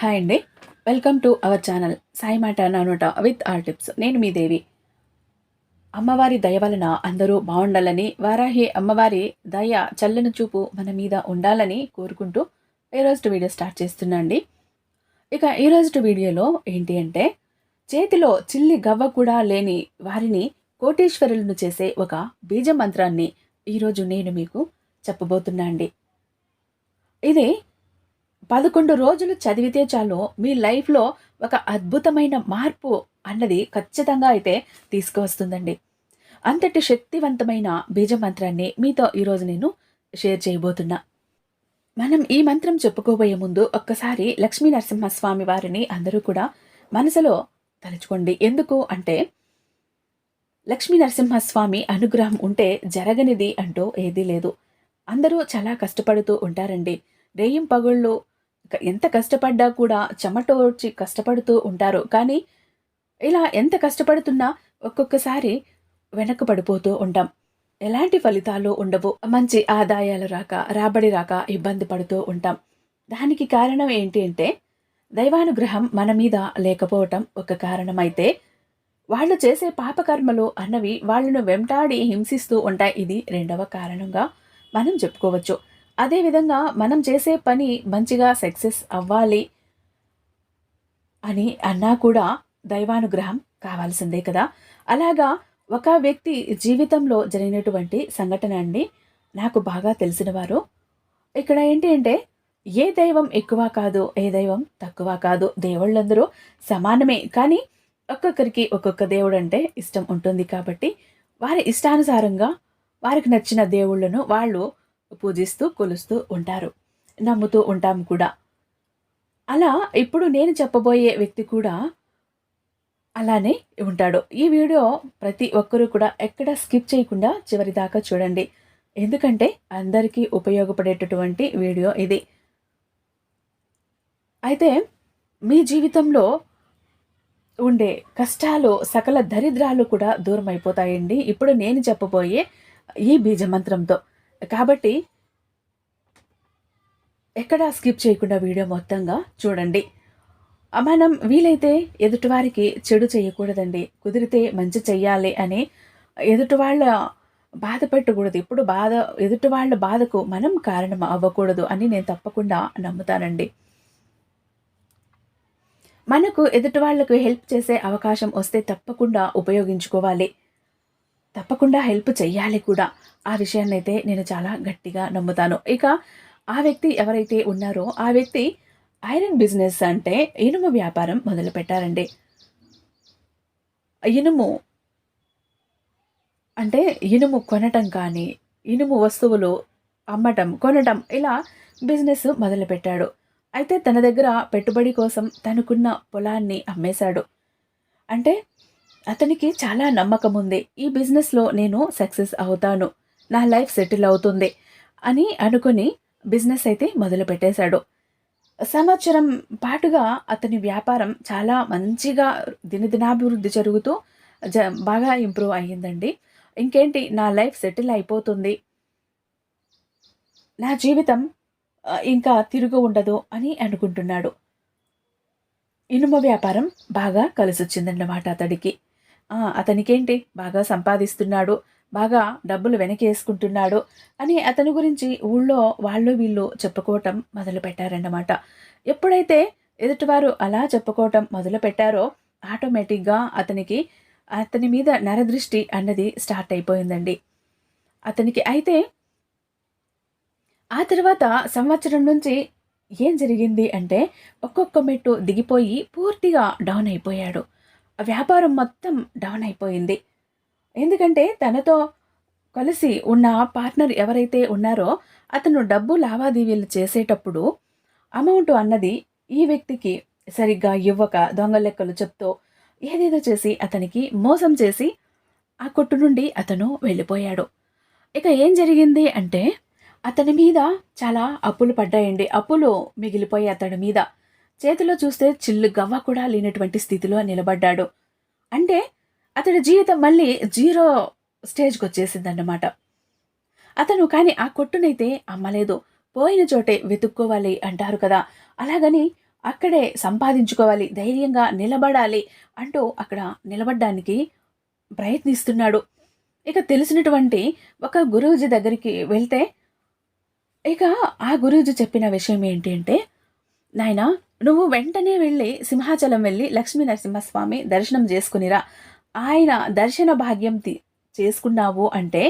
Hi అండి. Welcome to our channel Sai మాట నానోట విత్ ఆర్ టిప్స్. నేను మీ దేవి. అమ్మవారి దయ వలన అందరూ బాగుండాలని వారాహి అమ్మవారి దయ చల్లని చూపు మన మీద ఉండాలని కోరుకుంటూ ఈరోజు వీడియో స్టార్ట్ చేస్తున్నా అండి. ఇక ఈరోజు వీడియోలో ఏంటి అంటే చేతిలో చిల్లి గవ్వ కూడా లేని వారిని కోటేశ్వరులను చేసే ఒక బీజ మంత్రాన్ని ఈరోజు నేను మీకు చెప్పబోతున్నా అండి. ఇది పదకొండు రోజులు చదివితే చాలు మీ లైఫ్లో ఒక అద్భుతమైన మార్పు అన్నది ఖచ్చితంగా అయితే తీసుకువస్తుందండి. అంతటి శక్తివంతమైన బీజ మంత్రాన్ని మీతో ఈరోజు నేను షేర్ చేయబోతున్నా. మనం ఈ మంత్రం చెప్పుకోబోయే ముందు ఒక్కసారి లక్ష్మీ నరసింహస్వామి వారిని అందరూ కూడా మనసులో తలుచుకోండి. ఎందుకు అంటే లక్ష్మీ నరసింహస్వామి అనుగ్రహం ఉంటే జరగనిది అంటూ ఏదీ లేదు. అందరూ చాలా కష్టపడుతూ ఉంటారండి. రేయం పగుళ్ళు ఎంత కష్టపడ్డా కూడా చెమటోడ్చి కష్టపడుతూ ఉంటారు. కానీ ఇలా ఎంత కష్టపడుతున్నా ఒక్కొక్కసారి వెనక్కు పడిపోతూ ఉంటాం. ఎలాంటి ఫలితాలు ఉండవు. మంచి ఆదాయాలు రాక రాబడి రాక ఇబ్బంది పడుతూ ఉంటాం. దానికి కారణం ఏంటి అంటే దైవానుగ్రహం మన మీద లేకపోవటం ఒక కారణమైతే వాళ్ళు చేసే పాపకర్మలు అన్నవి వాళ్ళను వెంటాడి హింసిస్తూ ఉంటాయి. ఇది రెండవ కారణంగా మనం చెప్పుకోవచ్చు. అదేవిధంగా మనం చేసే పని మంచిగా సక్సెస్ అవ్వాలి అని అన్నా కూడా దైవానుగ్రహం కావాల్సిందే కదా. అలాగా ఒక వ్యక్తి జీవితంలో జరిగినటువంటి సంఘటన అండి. నాకు బాగా తెలిసిన వారు. ఇక్కడ ఏంటి అంటే ఏ దైవం ఎక్కువ కాదు ఏ దైవం తక్కువ కాదు దేవుళ్ళందరూ సమానమే. కానీ ఒక్కొక్కరికి ఒక్కొక్క దేవుడు అంటే ఇష్టం ఉంటుంది కాబట్టి వారి ఇష్టానుసారంగా వారికి నచ్చిన దేవుళ్ళను వాళ్ళు పూజిస్తూ కొలుస్తూ ఉంటారు. నమ్ముతూ ఉంటాం కూడా. అలా ఇప్పుడు నేను చెప్పబోయే వ్యక్తి కూడా అలానే ఉంటాడు. ఈ వీడియో ప్రతి ఒక్కరూ కూడా ఎక్కడ స్కిప్ చేయకుండా చివరి దాకా చూడండి. ఎందుకంటే అందరికీ ఉపయోగపడేటటువంటి వీడియో ఇది. అయితే మీ జీవితంలో ఉండే కష్టాలు సకల దరిద్రాలు కూడా దూరం అయిపోతాయండి ఇప్పుడు నేను చెప్పబోయే ఈ బీజమంత్రంతో. కాబట్టి ఎక్కడ స్కిప్ చేయకుండా వీడియో మొత్తంగా చూడండి. మనం వీలైతే ఎదుటివారికి చెడు చేయకూడదండి. కుదిరితే మంచి చెయ్యాలి అని ఎదుటివాళ్ళ బాధ పెట్టకూడదు. ఇప్పుడు బాధ ఎదుటి వాళ్ళ బాధకు మనం కారణం అవ్వకూడదు అని నేను తప్పకుండా నమ్ముతానండి. మనకు ఎదుటి వాళ్ళకు హెల్ప్ చేసే అవకాశం వస్తే తప్పకుండా ఉపయోగించుకోవాలి. తప్పకుండా హెల్ప్ చెయ్యాలి కూడా. ఆ విషయాన్ని అయితే నేను చాలా గట్టిగా నమ్ముతాను. ఇక ఆ వ్యక్తి ఎవరైతే ఉన్నారో ఆ వ్యక్తి ఐరన్ బిజినెస్ అంటే ఇనుము వ్యాపారం మొదలు పెట్టారండి. ఇనుము అంటే ఇనుము కొనటం కానీ ఇనుము వస్తువులు అమ్మటం కొనటం ఇలా బిజినెస్ మొదలుపెట్టాడు అయితే తన దగ్గర పెట్టుబడి కోసం తనకున్న పొలాన్ని అమ్మేశాడు. అంటే అతనికి చాలా నమ్మకం ఉంది ఈ బిజినెస్లో నేను సక్సెస్ అవుతాను. నా లైఫ్ సెటిల్ అవుతుంది అని అనుకుని బిజినెస్ అయితే మొదలు పెట్టేశాడు సంవత్సరం పాటుగా అతని వ్యాపారం చాలా మంచిగా దినదినాభివృద్ధి జరుగుతూ జ బాగా ఇంప్రూవ్ అయ్యిందండి. ఇంకేంటి? నా లైఫ్ సెటిల్ అయిపోతుంది. నా జీవితం ఇంకా తిరుగు ఉండదు అని అనుకుంటున్నాడు. ఇనుమ వ్యాపారం బాగా కలిసొచ్చిందన్నమాట అతడికి. అతనికేంటి? బాగా సంపాదిస్తున్నాడు బాగా డబ్బులు వెనకేసుకుంటున్నాడు అని అతని గురించి ఊళ్ళో వాళ్ళు వీళ్ళు చెప్పుకోవటం మొదలుపెట్టారన్నమాట. ఎప్పుడైతే ఎదుటివారు అలా చెప్పుకోవటం మొదలుపెట్టారో ఆటోమేటిక్గా అతనికి అతని మీద నరదృష్టి అన్నది స్టార్ట్ అయిపోయిందండి. అతనికి అయితే ఆ తర్వాత సంవత్సరం నుంచి ఏం జరిగింది అంటే ఒక్కొక్క మెట్టు దిగిపోయి పూర్తిగా డౌన్ అయిపోయాడు. వ్యాపారం మొత్తం డౌన్ అయిపోయింది. ఎందుకంటే తనతో కలిసి ఉన్న పార్ట్నర్ ఎవరైతే ఉన్నారో అతను డబ్బు లావాదేవీలు చేసేటప్పుడు అమౌంట్ అన్నది ఈ వ్యక్తికి సరిగ్గా ఇవ్వక దొంగ లెక్కలు చెప్తూ ఏదేదో చేసి అతనికి మోసం చేసి ఆ కొట్టు నుండి అతను వెళ్ళిపోయాడు. ఇక ఏం జరిగింది అంటే అతని మీద చాలా అప్పులు పడ్డాయండి. అప్పులు మిగిలిపోయి అతడి మీద చేతిలో చూస్తే చిల్లు గవ్వ కూడా లేనటువంటి స్థితిలో నిలబడ్డాడు. అంటే అతడి జీవితం మళ్ళీ జీరో స్టేజ్కి వచ్చేసిందన్నమాట. అతను కానీ ఆ కొట్టునైతే అమ్మలేదు. పోయిన చోటే వెతుక్కోవాలి అంటారు కదా. అలాగని అక్కడే సంపాదించుకోవాలి ధైర్యంగా నిలబడాలి అంటూ అక్కడ నిలబడడానికి ప్రయత్నిస్తున్నాడు. ఇక తెలిసినటువంటి ఒక గురూజీ దగ్గరికి వెళ్తే ఇక ఆ గురూజీ చెప్పిన విషయం ఏంటి అంటే నాయన నువ్వు వెంటనే వెళ్ళి సింహాచలం వెళ్ళి లక్ష్మీ నరసింహస్వామి దర్శనం చేసుకునిరా. ఆయన దర్శన భాగ్యం చేసుకున్నావు అంటే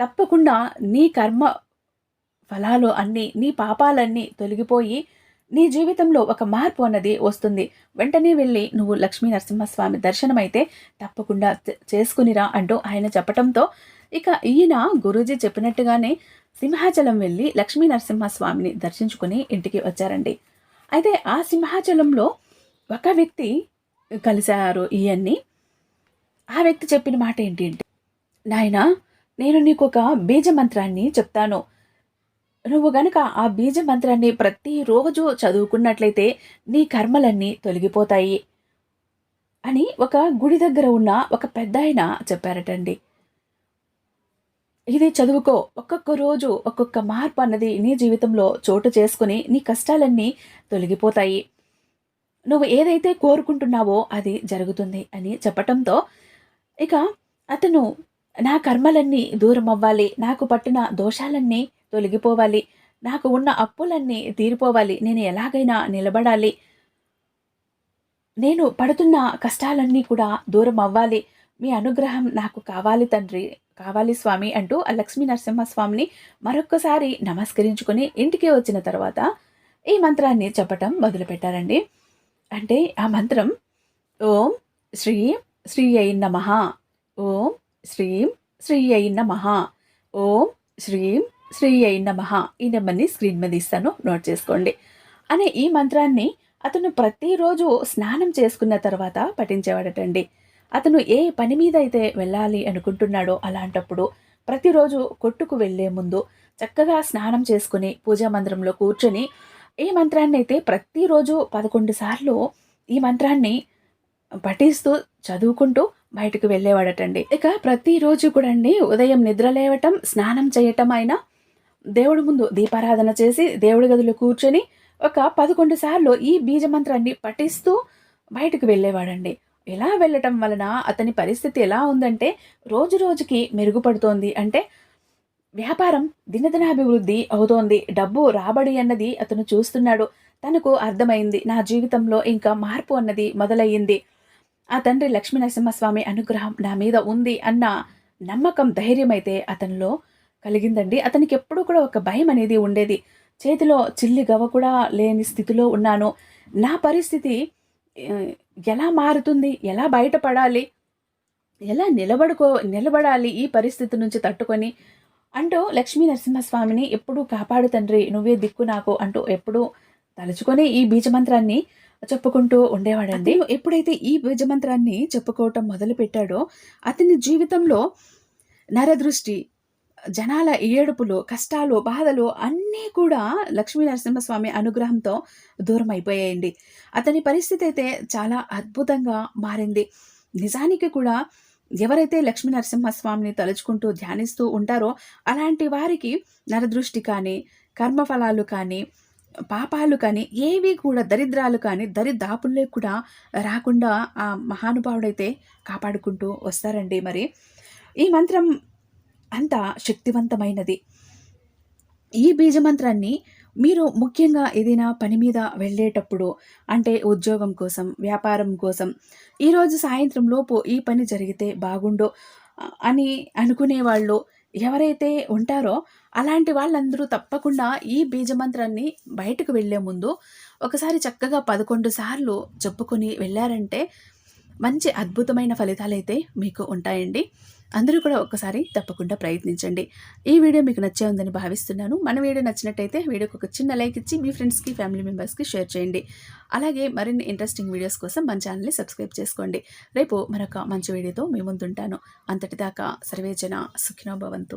తప్పకుండా నీ కర్మ ఫలాలు అన్నీ నీ పాపాలన్నీ తొలగిపోయి నీ జీవితంలో ఒక మార్పు అన్నది వస్తుంది. వెంటనే వెళ్ళి నువ్వు లక్ష్మీ నరసింహస్వామి దర్శనం అయితే తప్పకుండా చేసుకునిరా అంటూ ఆయన చెప్పటంతో ఇక ఈయన గురూజీ చెప్పినట్టుగానే సింహాచలం వెళ్ళి లక్ష్మీ నరసింహస్వామిని దర్శించుకుని ఇంటికి వచ్చారండి. అయితే ఆ సింహాచలంలో ఒక వ్యక్తి కలిశారు ఇవన్నీ ఆ వ్యక్తి చెప్పిన మాట ఏంటి అంటే నాయన నేను నీకు ఒక బీజ మంత్రాన్ని చెప్తాను. నువ్వు గనుక ఆ బీజ మంత్రాన్ని ప్రతిరోజు చదువుకున్నట్లయితే నీ కర్మలన్నీ తొలగిపోతాయి అని ఒక గుడి దగ్గర ఉన్న ఒక పెద్ద ఆయన చెప్పారటండి. ఇది చదువుకో. ఒక్కొక్క రోజు ఒక్కొక్క మార్పు అన్నది నీ జీవితంలో చోటు చేసుకుని నీ కష్టాలన్నీ తొలగిపోతాయి. నువ్వు ఏదైతే కోరుకుంటున్నావో అది జరుగుతుంది అని చెప్పటంతో ఇక అతను నా కర్మలన్నీ దూరం అవ్వాలి నాకు పట్టిన దోషాలన్నీ తొలగిపోవాలి నాకు ఉన్న అప్పులన్నీ తీరిపోవాలి నేను ఎలాగైనా నిలబడాలి. నేను పడుతున్న కష్టాలన్నీ కూడా దూరం అవ్వాలి మీ అనుగ్రహం నాకు కావాలి తండ్రి కావాలి స్వామి అంటూ ఆ లక్ష్మీ నరసింహస్వామిని మరొక్కసారి నమస్కరించుకుని ఇంటికి వచ్చిన తర్వాత ఈ మంత్రాన్ని చెప్పటం మొదలుపెట్టారండి. అంటే ఆ మంత్రం ఓం శ్రీం శ్రీ అయి నమ ఓం శ్రీం శ్రీ అయి నమ ఓం శ్రీం శ్రీ అయి నమ ఈ నెంబర్ని స్క్రీన్ మీద ఇస్తాను నోట్ చేసుకోండి. అనే ఈ మంత్రాన్ని అతను ప్రతిరోజు స్నానం చేసుకున్న తర్వాత పఠించేవాడటండి. అతను ఏ పని మీద అయితే వెళ్ళాలి అనుకుంటున్నాడో అలాంటప్పుడు ప్రతిరోజు కొట్టుకు వెళ్ళే ముందు చక్కగా స్నానం చేసుకుని పూజా మందిరంలో కూర్చొని ఈ మంత్రాన్ని అయితే ప్రతిరోజు పదకొండు సార్లు ఈ మంత్రాన్ని పఠిస్తూ చదువుకుంటూ బయటకు వెళ్ళేవాడటండి. ఇక ప్రతిరోజు కూడా అండి ఉదయం నిద్ర లేవటం స్నానం చేయటం అయినా దేవుడి ముందు దీపారాధన చేసి దేవుడి గదిలో కూర్చొని ఒక పదకొండు సార్లు ఈ బీజ మంత్రాన్ని పఠిస్తూ బయటకు వెళ్ళేవాడండి. ఇలా వెళ్ళటం వలన అతని పరిస్థితి ఎలా ఉందంటే రోజు రోజుకి మెరుగుపడుతోంది. అంటే వ్యాపారం దినదినాభివృద్ధి అవుతోంది. డబ్బు రాబడి అన్నది అతను చూస్తున్నాడు. తనకు అర్థమైంది. నా జీవితంలో ఇంకా మార్పు అన్నది మొదలయ్యింది. ఆ తండ్రి లక్ష్మీ నరసింహస్వామి అనుగ్రహం నా మీద ఉంది అన్న నమ్మకం ధైర్యం అయితే అతనిలో కలిగిందండి. అతనికి ఎప్పుడూ కూడా ఒక భయం అనేది ఉండేది. చేతిలో చిల్లి గవ కూడా లేని స్థితిలో ఉన్నాను. నా పరిస్థితి ఎలా మారుతుంది? ఎలా బయటపడాలి? ఎలా నిలబడుకో నిలబడాలి ఈ పరిస్థితి నుంచి తట్టుకొని? అంటూ లక్ష్మీ నరసింహస్వామిని ఎప్పుడూ కాపాడు తండ్రి నువ్వే దిక్కు నాకు అంటూ ఎప్పుడూ తలుచుకొని ఈ బీజమంత్రాన్ని చెప్పుకుంటూ ఉండేవాడండి. ఎప్పుడైతే ఈ బీజమంత్రాన్ని చెప్పుకోవటం మొదలుపెట్టాడో అతని జీవితంలో నరదృష్టి జనాల ఏడుపులు కష్టాలు బాధలు అన్నీ కూడా లక్ష్మీ నరసింహస్వామి అనుగ్రహంతో దూరం అయిపోయాయండి అతని పరిస్థితి అయితే చాలా అద్భుతంగా మారింది. నిజానికి కూడా ఎవరైతే లక్ష్మీ నరసింహస్వామిని తలుచుకుంటూ ధ్యానిస్తూ ఉంటారో అలాంటి వారికి నరదృష్టి కానీ కర్మఫలాలు కానీ పాపాలు కానీ ఏవి కూడా దరిద్రాలు కానీ దరిదాపుల్లో కూడా రాకుండా ఆ మహానుభావుడైతే కాపాడుకుంటూ వస్తారండి మరి. ఈ మంత్రం అంత శక్తివంతమైనది. ఈ బీజమంత్రాన్ని మీరు ముఖ్యంగా ఏదైనా పని మీద వెళ్ళేటప్పుడు అంటే ఉద్యోగం కోసం వ్యాపారం కోసం ఈరోజు సాయంత్రం లోపు ఈ పని జరిగితే బాగుండు అని అనుకునే వాళ్ళు ఎవరైతే ఉంటారో అలాంటి వాళ్ళందరూ తప్పకుండా ఈ బీజమంత్రాన్ని బయటకు వెళ్ళే ముందు ఒకసారి చక్కగా పదకొండు సార్లు చెప్పుకొని వెళ్ళారంటే మంచి అద్భుతమైన ఫలితాలైతే మీకు ఉంటాయండి. అందరూ కూడా ఒక్కసారి తప్పకుండా ప్రయత్నించండి. ఈ వీడియో మీకు నచ్చే ఉందని భావిస్తున్నాను. మన వీడియో నచ్చినట్టయితే వీడియోకి ఒక చిన్న లైక్ ఇచ్చి మీ ఫ్రెండ్స్కి ఫ్యామిలీ మెంబర్స్కి షేర్ చేయండి. అలాగే మరిన్ని ఇంట్రెస్టింగ్ వీడియోస్ కోసం మన ఛానల్ని సబ్స్క్రైబ్ చేసుకోండి. రేపు మరొక మంచి వీడియోతో మీ ముందుంటాను. అంతటిదాకా సర్వేజన సుఖినోభవంతు